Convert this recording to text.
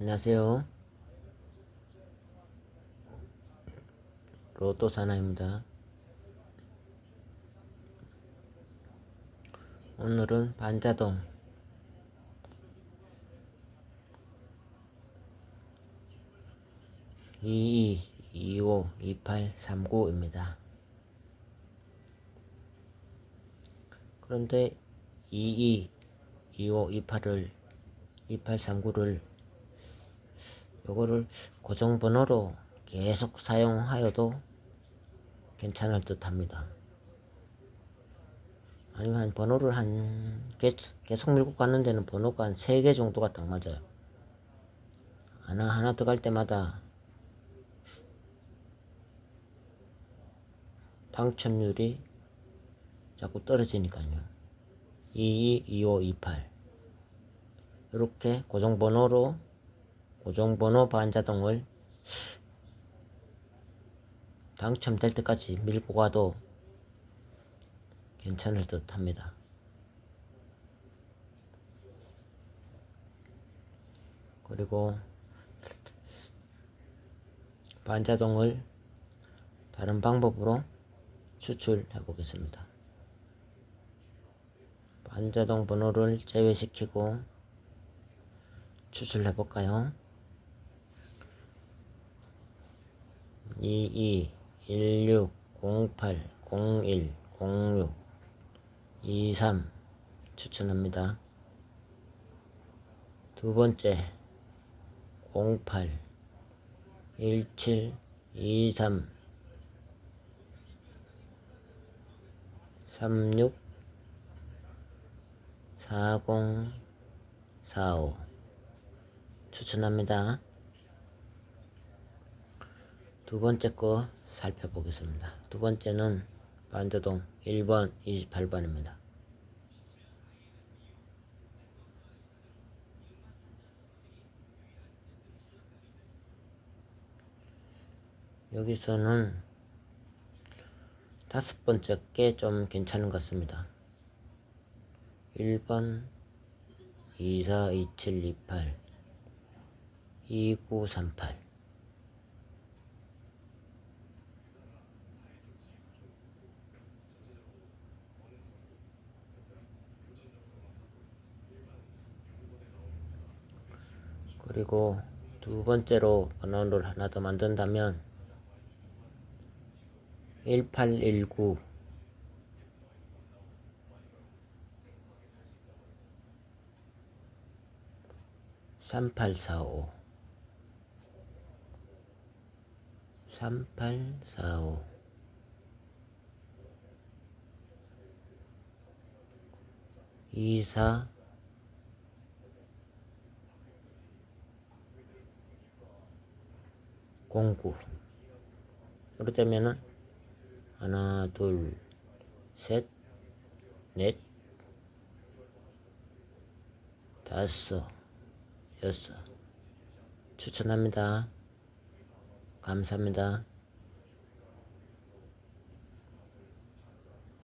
안녕하세요. 로또 사나입니다. 오늘은 반자동 이이 이오 이팔 삼구입니다. 그런데 이이 이오 이팔을 이팔 삼구를 요거를 고정 번호로 계속 사용하여도 괜찮을 듯 합니다. 아니면 번호를 한 계- 계속 밀고 가는 데는 번호가 한세개 정도가 딱 맞아요. 하나 하나 더갈 때마다 당첨률이 자꾸 떨어지니까요. 22, 25, 28 이렇게 고정번호로 고정번호 반자동을 당첨될 때까지 밀고 가도 괜찮을 듯 합니다. 그리고 반자동을 다른 방법으로 추출해 보겠습니다. 반자동 번호를 제외시키고 추출해 볼까요? 22 16 08 01 06 23 추천합니다. 두 번째 08 17 23 36 40 45 추천합니다. 두 번째 거 살펴보겠습니다. 두 번째는 반자동 1번 28번입니다. 여기서는 다섯 번째 게 좀 괜찮은 것 같습니다. 1번 24 27 28 2938 그리고 두 번째로 번호를 하나 더 만든다면 1819 3845 3845 24 09 그렇다면은 하나 둘셋넷 다섯 여섯 추천합니다. 감사합니다.